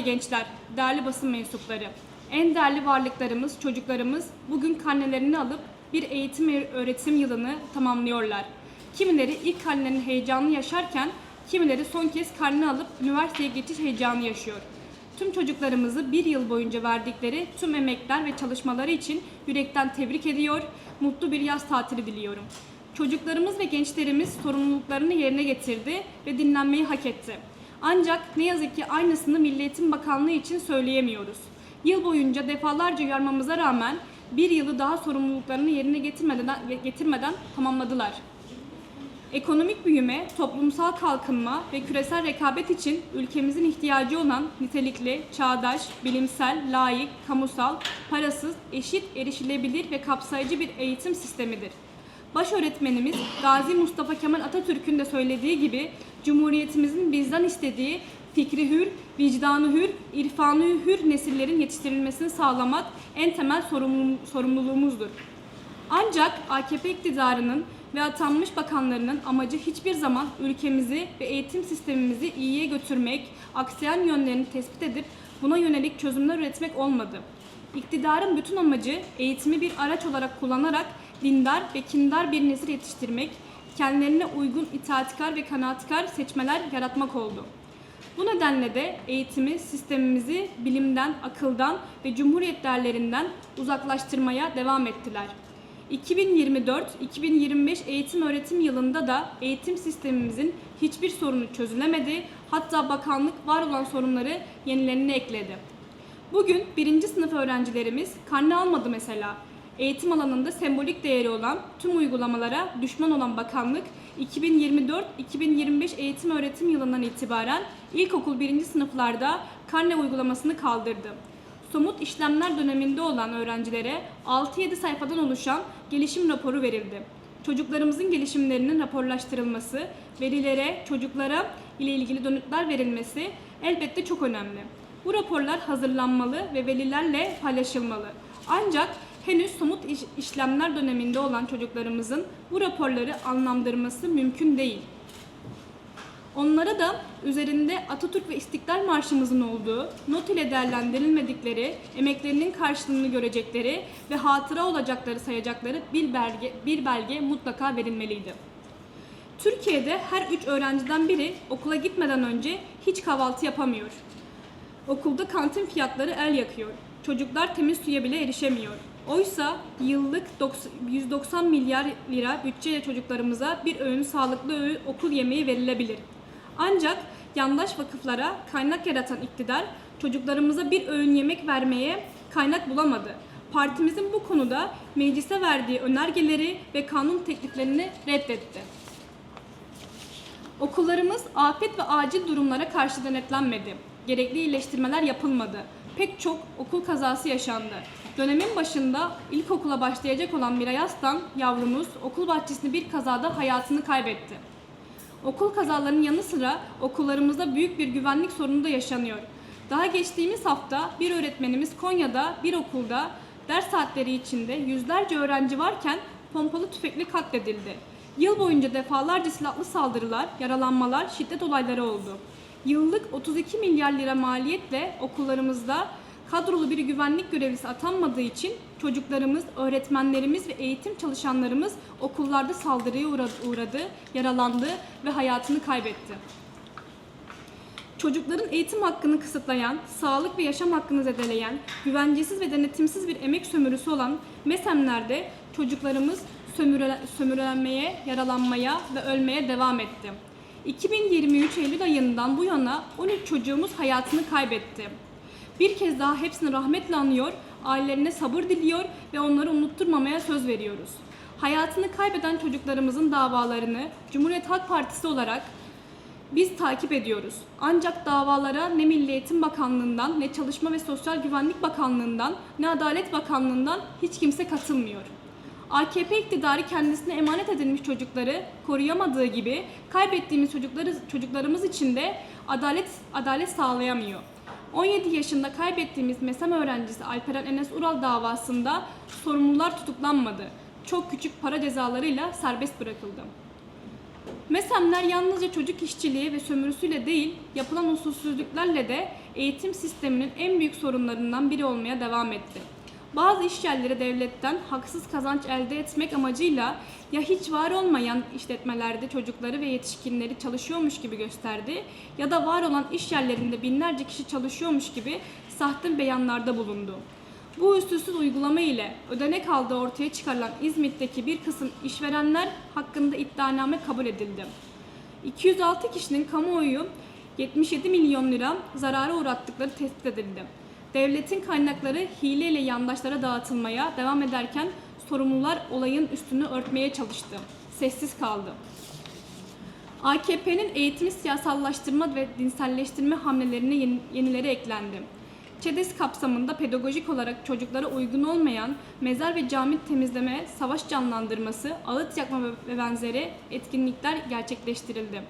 ve gençler, değerli basın mensupları, en değerli varlıklarımız, çocuklarımız bugün karnelerini alıp bir eğitim ve öğretim yılını tamamlıyorlar. Kimileri ilk karnelerinin heyecanını yaşarken, kimileri son kez karnını alıp üniversiteye geçiş heyecanı yaşıyor. Tüm çocuklarımızı bir yıl boyunca verdikleri tüm emekler ve çalışmaları için yürekten tebrik ediyor, mutlu bir yaz tatili diliyorum. Çocuklarımız ve gençlerimiz sorumluluklarını yerine getirdi ve dinlenmeyi hak etti. Ancak ne yazık ki aynısını Milli Eğitim Bakanlığı için söyleyemiyoruz. Yıl boyunca defalarca uyarmamıza rağmen bir yılı daha sorumluluklarını yerine getirmeden, getirmeden tamamladılar. Ekonomik büyüme, toplumsal kalkınma ve küresel rekabet için ülkemizin ihtiyacı olan nitelikli, çağdaş, bilimsel, layık, kamusal, parasız, eşit, erişilebilir ve kapsayıcı bir eğitim sistemidir. Baş öğretmenimiz Gazi Mustafa Kemal Atatürk'ün de söylediği gibi Cumhuriyetimizin bizden istediği fikri hür, vicdanı hür, irfanı hür nesillerin yetiştirilmesini sağlamak en temel sorumlu- sorumluluğumuzdur. Ancak AKP iktidarının ve atanmış bakanlarının amacı hiçbir zaman ülkemizi ve eğitim sistemimizi iyiye götürmek, aksayan yönlerini tespit edip buna yönelik çözümler üretmek olmadı. İktidarın bütün amacı eğitimi bir araç olarak kullanarak dindar ve kindar bir nesil yetiştirmek, kendilerine uygun itaatkar ve kanaatkar seçmeler yaratmak oldu. Bu nedenle de eğitimi, sistemimizi bilimden, akıldan ve cumhuriyet değerlerinden uzaklaştırmaya devam ettiler. 2024-2025 eğitim öğretim yılında da eğitim sistemimizin hiçbir sorunu çözülemedi, hatta bakanlık var olan sorunları yenilerini ekledi. Bugün birinci sınıf öğrencilerimiz karne almadı mesela. Eğitim alanında sembolik değeri olan tüm uygulamalara düşman olan bakanlık 2024-2025 eğitim öğretim yılından itibaren ilkokul birinci sınıflarda karne uygulamasını kaldırdı. Somut işlemler döneminde olan öğrencilere 6-7 sayfadan oluşan gelişim raporu verildi. Çocuklarımızın gelişimlerinin raporlaştırılması, velilere, çocuklara ile ilgili dönütler verilmesi elbette çok önemli. Bu raporlar hazırlanmalı ve velilerle paylaşılmalı. Ancak henüz somut iş- işlemler döneminde olan çocuklarımızın bu raporları anlamlandırması mümkün değil. Onlara da üzerinde Atatürk ve İstiklal Marşımızın olduğu, not ile değerlendirilmedikleri, emeklerinin karşılığını görecekleri ve hatıra olacakları sayacakları bir belge, bir belge mutlaka verilmeliydi. Türkiye'de her üç öğrenciden biri okula gitmeden önce hiç kahvaltı yapamıyor. Okulda kantin fiyatları el yakıyor. Çocuklar temiz suya bile erişemiyor. Oysa yıllık 90 190 milyar lira bütçeyle çocuklarımıza bir öğün sağlıklı öğün okul yemeği verilebilir. Ancak yandaş vakıflara kaynak yaratan iktidar çocuklarımıza bir öğün yemek vermeye kaynak bulamadı. Partimizin bu konuda meclise verdiği önergeleri ve kanun tekliflerini reddetti. Okullarımız afet ve acil durumlara karşı denetlenmedi. Gerekli iyileştirmeler yapılmadı. Pek çok okul kazası yaşandı. Dönemin başında ilkokula başlayacak olan Miray Aslan yavrumuz okul bahçesinde bir kazada hayatını kaybetti. Okul kazalarının yanı sıra okullarımızda büyük bir güvenlik sorunu da yaşanıyor. Daha geçtiğimiz hafta bir öğretmenimiz Konya'da bir okulda ders saatleri içinde yüzlerce öğrenci varken pompalı tüfekle katledildi. Yıl boyunca defalarca silahlı saldırılar, yaralanmalar, şiddet olayları oldu. Yıllık 32 milyar lira maliyetle okullarımızda kadrolu bir güvenlik görevlisi atanmadığı için çocuklarımız, öğretmenlerimiz ve eğitim çalışanlarımız okullarda saldırıya uğra- uğradı, yaralandı ve hayatını kaybetti. Çocukların eğitim hakkını kısıtlayan, sağlık ve yaşam hakkını zedeleyen, güvencesiz ve denetimsiz bir emek sömürüsü olan MESEM'lerde çocuklarımız sömürülenmeye, yaralanmaya ve ölmeye devam etti. 2023 Eylül ayından bu yana 13 çocuğumuz hayatını kaybetti. Bir kez daha hepsini rahmetle anıyor, ailelerine sabır diliyor ve onları unutturmamaya söz veriyoruz. Hayatını kaybeden çocuklarımızın davalarını Cumhuriyet Halk Partisi olarak biz takip ediyoruz. Ancak davalara ne Milli Eğitim Bakanlığı'ndan, ne Çalışma ve Sosyal Güvenlik Bakanlığı'ndan, ne Adalet Bakanlığı'ndan hiç kimse katılmıyor. AKP iktidarı kendisine emanet edilmiş çocukları koruyamadığı gibi kaybettiğimiz çocukları, çocuklarımız için de adalet adalet sağlayamıyor. 17 yaşında kaybettiğimiz MESEM öğrencisi Alperen Enes Ural davasında sorumlular tutuklanmadı. Çok küçük para cezalarıyla serbest bırakıldı. MESEM'ler yalnızca çocuk işçiliği ve sömürüsüyle değil, yapılan usulsüzlüklerle de eğitim sisteminin en büyük sorunlarından biri olmaya devam etti. Bazı iş yerleri devletten haksız kazanç elde etmek amacıyla ya hiç var olmayan işletmelerde çocukları ve yetişkinleri çalışıyormuş gibi gösterdi ya da var olan iş yerlerinde binlerce kişi çalışıyormuş gibi sahte beyanlarda bulundu. Bu usulsüz uygulama ile ödenek aldığı ortaya çıkarılan İzmit'teki bir kısım işverenler hakkında iddianame kabul edildi. 206 kişinin kamuoyu 77 milyon lira zarara uğrattıkları tespit edildi. Devletin kaynakları hileyle yandaşlara dağıtılmaya devam ederken sorumlular olayın üstünü örtmeye çalıştı. Sessiz kaldı. AKP'nin eğitimi siyasallaştırma ve dinselleştirme hamlelerine yeni- yenileri eklendi. ÇEDES kapsamında pedagojik olarak çocuklara uygun olmayan mezar ve cami temizleme, savaş canlandırması, ağıt yakma ve benzeri etkinlikler gerçekleştirildi.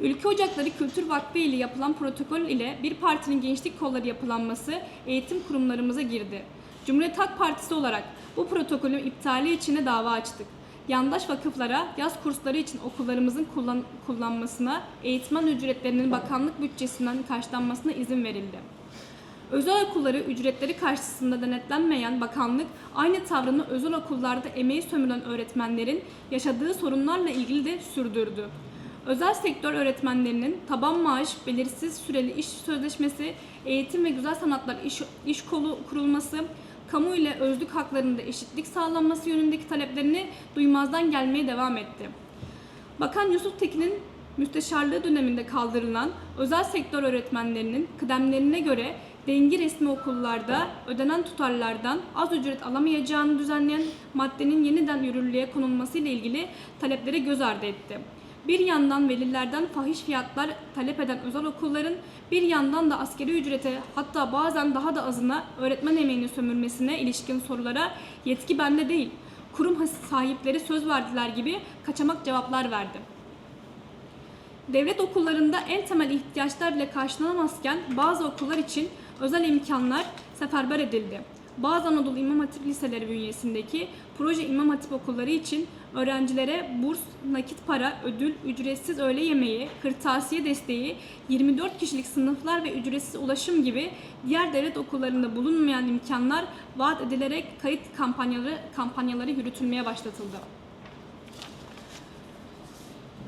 Ülke Ocakları Kültür Vakfı ile yapılan protokol ile bir partinin gençlik kolları yapılanması eğitim kurumlarımıza girdi. Cumhuriyet Halk Partisi olarak bu protokolün iptali için de dava açtık. Yandaş vakıflara yaz kursları için okullarımızın kullan- kullanmasına, eğitmen ücretlerinin bakanlık bütçesinden karşılanmasına izin verildi. Özel okulları ücretleri karşısında denetlenmeyen bakanlık aynı tavrını özel okullarda emeği sömüren öğretmenlerin yaşadığı sorunlarla ilgili de sürdürdü. Özel sektör öğretmenlerinin taban maaş, belirsiz süreli iş sözleşmesi, eğitim ve güzel sanatlar iş, iş kolu kurulması, kamu ile özlük haklarında eşitlik sağlanması yönündeki taleplerini duymazdan gelmeye devam etti. Bakan Yusuf Tekin'in müsteşarlığı döneminde kaldırılan özel sektör öğretmenlerinin kıdemlerine göre dengi resmi okullarda ödenen tutarlardan az ücret alamayacağını düzenleyen maddenin yeniden yürürlüğe konulması ile ilgili taleplere göz ardı etti. Bir yandan velilerden fahiş fiyatlar talep eden özel okulların bir yandan da askeri ücrete hatta bazen daha da azına öğretmen emeğini sömürmesine ilişkin sorulara yetki bende değil, kurum sahipleri söz verdiler gibi kaçamak cevaplar verdi. Devlet okullarında en temel ihtiyaçlar bile karşılanamazken bazı okullar için özel imkanlar seferber edildi. Bazı Anadolu İmam Hatip Liseleri bünyesindeki proje İmam Hatip okulları için öğrencilere burs, nakit para, ödül, ücretsiz öğle yemeği, kırtasiye desteği, 24 kişilik sınıflar ve ücretsiz ulaşım gibi diğer devlet okullarında bulunmayan imkanlar vaat edilerek kayıt kampanyaları kampanyaları yürütülmeye başlatıldı.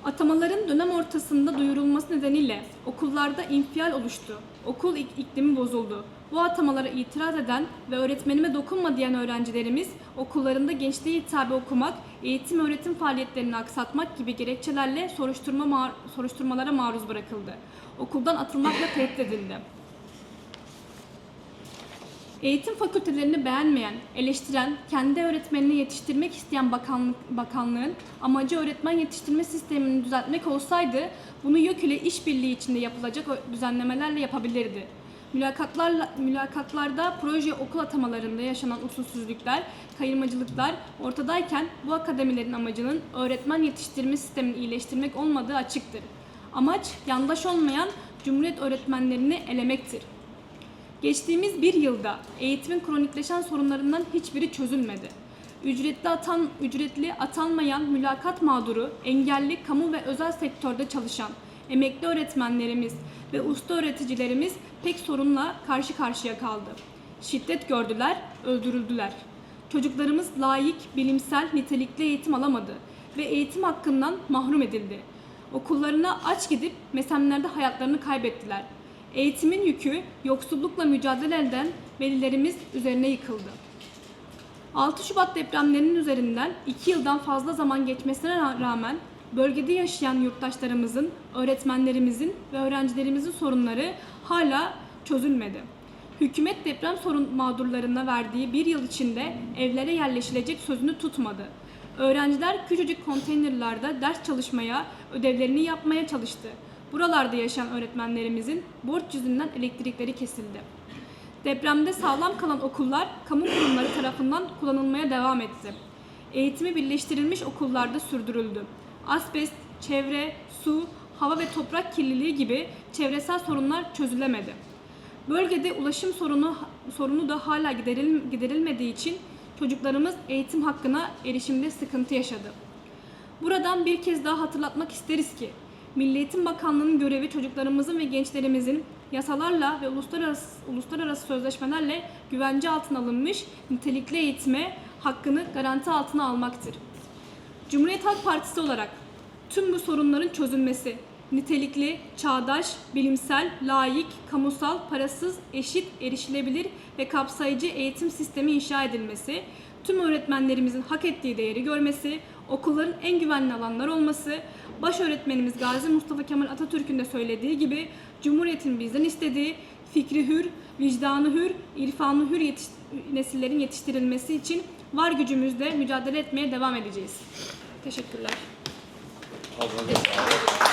Atamaların dönem ortasında duyurulması nedeniyle okullarda infial oluştu. Okul ik- iklimi bozuldu. Bu atamalara itiraz eden ve öğretmenime dokunma diyen öğrencilerimiz okullarında gençliğe hitabe okumak, eğitim öğretim faaliyetlerini aksatmak gibi gerekçelerle soruşturma ma- soruşturmalara maruz bırakıldı. Okuldan atılmakla tehdit edildi. Eğitim fakültelerini beğenmeyen, eleştiren, kendi öğretmenini yetiştirmek isteyen bakanlık, bakanlığın amacı öğretmen yetiştirme sistemini düzeltmek olsaydı bunu YÖK ile işbirliği içinde yapılacak düzenlemelerle yapabilirdi. Mülakatlarla, mülakatlarda proje okul atamalarında yaşanan usulsüzlükler, kayırmacılıklar ortadayken bu akademilerin amacının öğretmen yetiştirme sistemini iyileştirmek olmadığı açıktır. Amaç yandaş olmayan Cumhuriyet öğretmenlerini elemektir. Geçtiğimiz bir yılda eğitimin kronikleşen sorunlarından hiçbiri çözülmedi. Ücretli atan, ücretli atanmayan mülakat mağduru, engelli, kamu ve özel sektörde çalışan emekli öğretmenlerimiz ve usta öğreticilerimiz pek sorunla karşı karşıya kaldı. Şiddet gördüler, öldürüldüler. Çocuklarımız layık, bilimsel, nitelikli eğitim alamadı ve eğitim hakkından mahrum edildi. Okullarına aç gidip mesemlerde hayatlarını kaybettiler. Eğitimin yükü yoksullukla mücadele eden velilerimiz üzerine yıkıldı. 6 Şubat depremlerinin üzerinden 2 yıldan fazla zaman geçmesine ra- rağmen bölgede yaşayan yurttaşlarımızın, öğretmenlerimizin ve öğrencilerimizin sorunları hala çözülmedi. Hükümet deprem sorun mağdurlarına verdiği bir yıl içinde evlere yerleşilecek sözünü tutmadı. Öğrenciler küçücük konteynerlarda ders çalışmaya, ödevlerini yapmaya çalıştı. Buralarda yaşayan öğretmenlerimizin borç yüzünden elektrikleri kesildi. Depremde sağlam kalan okullar kamu kurumları tarafından kullanılmaya devam etti. Eğitimi birleştirilmiş okullarda sürdürüldü. Asbest, çevre, su, hava ve toprak kirliliği gibi çevresel sorunlar çözülemedi. Bölgede ulaşım sorunu sorunu da hala gideril, giderilmediği için çocuklarımız eğitim hakkına erişimde sıkıntı yaşadı. Buradan bir kez daha hatırlatmak isteriz ki Milli Eğitim Bakanlığı'nın görevi çocuklarımızın ve gençlerimizin yasalarla ve uluslararası, uluslararası sözleşmelerle güvence altına alınmış nitelikli eğitime hakkını garanti altına almaktır. Cumhuriyet Halk Partisi olarak tüm bu sorunların çözülmesi, nitelikli, çağdaş, bilimsel, layık, kamusal, parasız, eşit, erişilebilir ve kapsayıcı eğitim sistemi inşa edilmesi, tüm öğretmenlerimizin hak ettiği değeri görmesi, okulların en güvenli alanlar olması, baş öğretmenimiz Gazi Mustafa Kemal Atatürk'ün de söylediği gibi Cumhuriyet'in bizden istediği fikri hür, vicdanı hür, irfanı hür yetiş- nesillerin yetiştirilmesi için var gücümüzle mücadele etmeye devam edeceğiz. Teşekkürler. Sağlık.